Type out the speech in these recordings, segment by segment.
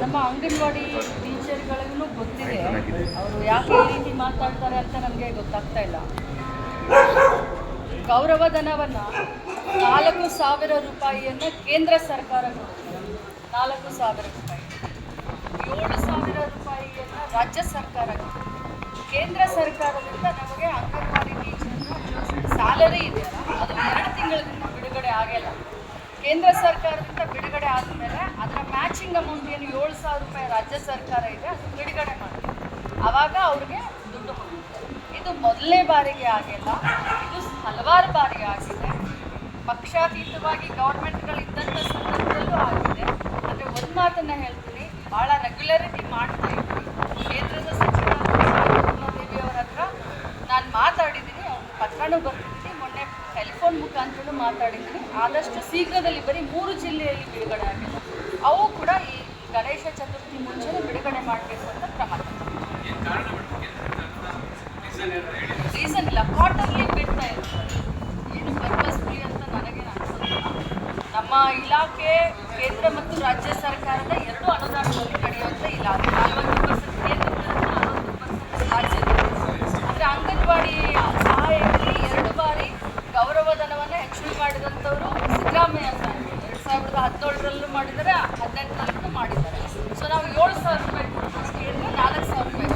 ನಮ್ಮ ಅಂಗನವಾಡಿ ಟೀಚರ್ಗಳಿಗೂ ಗೊತ್ತಿದೆ. ಅವರು ಯಾಕೆ ಈ ರೀತಿ ಮಾತಾಡ್ತಾರೆ ಅಂತ ನಮಗೆ ಗೊತ್ತಾಗ್ತಾ ಇಲ್ಲ. ಗೌರವಧನವನ್ನು ನಾಲ್ಕು ಸಾವಿರ ರೂಪಾಯಿಯನ್ನು ಕೇಂದ್ರ ಸರ್ಕಾರ ಕೊಡುತ್ತೆ ನಾಲ್ಕು ಸಾವಿರ ರೂಪಾಯಿ. ಏಳು ಸಾವಿರ ರೂಪಾಯಿಯನ್ನು ರಾಜ್ಯ ಸರ್ಕಾರ ಕೊಡುತ್ತೆ ಕೇಂದ್ರ ಸರ್ಕಾರದಿಂದ ನಮಗೆ ಅಂಗನವಾಡಿ ಟೀಚರ್ನ ಸ್ಯಾಲರಿ ಇದೆಯಲ್ಲ ಅದು ಎರಡು ತಿಂಗಳಿಂದ ಬಿಡುಗಡೆ ಆಗಿಲ್ಲ ಕೇಂದ್ರ ಸರ್ಕಾರದಿಂದ ಬಿಡುಗಡೆ ಆದಮೇಲೆ ಅದರ ಮ್ಯಾಚಿಂಗ್ ಅಮೌಂಟ್ ಏನು ಏಳು ಸಾವಿರ ರೂಪಾಯಿ ರಾಜ್ಯ ಸರ್ಕಾರ ಇದೆ, ಅದು ಬಿಡುಗಡೆ ಮಾಡಿ ಆವಾಗ ಅವ್ರಿಗೆ ದುಡ್ಡು ಕೊಡುತ್ತೆ. ಇದು ಮೊದಲನೇ ಬಾರಿಗೆ ಆಗಿಲ್ಲ, ಇದು ಹಲವಾರು ಬಾರಿ ಆಗಿದೆ. ಪಕ್ಷಾತೀತವಾಗಿ ಗೌರ್ಮೆಂಟ್ಗಳಿದ್ದಂಥ ಸಂದರ್ಭದಲ್ಲೂ ಆಗಿದೆ. ಆದರೆ ಒಂದು ಮಾತನ್ನು ಹೇಳ್ತೀನಿ ಭಾಳ ರೆಗ್ಯುಲರಿಟಿ ಮಾಡ್ತಾ ಇದ್ದೀನಿ. ಕೇಂದ್ರದ ಸಚಿವ ದೇವಿಯವರ ಹತ್ರ ನಾನು ಮಾತಾಡಿದ್ದೀನಿ ಅವ್ರ ಪತ್ರನೂ ಬರ್ತಿದ್ದೀನಿ ಟೆಲಿಫೋನ್ ಮುಖಾಂತರನೂ ಮಾತಾಡಿದ್ದೀನಿ. ಆದಷ್ಟು ಶೀಘ್ರದಲ್ಲಿ ಬರೀ ಮೂರು ಜಿಲ್ಲೆಯಲ್ಲಿ ಬಿಡುಗಡೆ ಆಗಿದೆ ಅವು ಕೂಡ ಈ ಗಣೇಶ ಚತುರ್ಥಿ ಮುಂಚೆನೇ ಬಿಡುಗಡೆ ಮಾಡಬೇಕು ಅಂತ ಕ್ರಮ. ರೀಸನ್ ಇಲ್ಲ. ಕ್ವಾರ್ಟರ್ಲಿ ಬಿಡ್ತಾ ಇರ್ತಾರೆ ಏನು ಪರ್ಪಸ್ಫುಲಿ ಅಂತ ನನಗೆ ಅನಿಸೋದಿಲ್ಲ. ನಮ್ಮ ಇಲಾಖೆ, ಕೇಂದ್ರ ಮತ್ತು ರಾಜ್ಯ ಸರ್ಕಾರದ ಎರಡು ಅನುದಾನದಲ್ಲಿ ಸಾವಿರ ರೂಪಾಯಿ ಕೊಡ್ತೀವಿ ಕೇಂದ್ರ ನಾಲ್ಕು ಸಾವಿರ ರೂಪಾಯಿ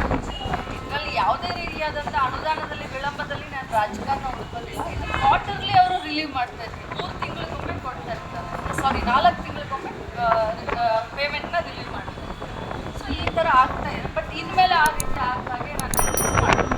ಇದರಲ್ಲಿ ಯಾವುದೇ ರೀತಿಯಾದಂಥ ಅನುದಾನದಲ್ಲಿ ವಿಳಂಬದಲ್ಲಿ ನಾನು ರಾಜಕಾರಣ ಒಪ್ಪಿಲ್ಲ ಇದು ಕ್ವಾರ್ಟರ್ಲಿ ಅವರು ರಿಲೀವ್ ಮಾಡ್ತಾ ಇದ್ರು ಮೂರು ತಿಂಗಳಿಗೊಮ್ಮೆ ಕೊಡ್ತಾ ಇರ್ತಾರೆ ಸಾರಿ ನಾಲ್ಕು ತಿಂಗಳಿಗೊಮ್ಮೆ ಪೇಮೆಂಟ್ನ ರಿಲೀವ್ ಮಾಡ್ತಾರೆ ಸೊ ಈ ಥರ ಆಗ್ತಾ ಇದೆ. ಬಟ್ ಇನ್ಮೇಲೆ ಆ ರೀತಿ ಹಾಗೆ ನಾನು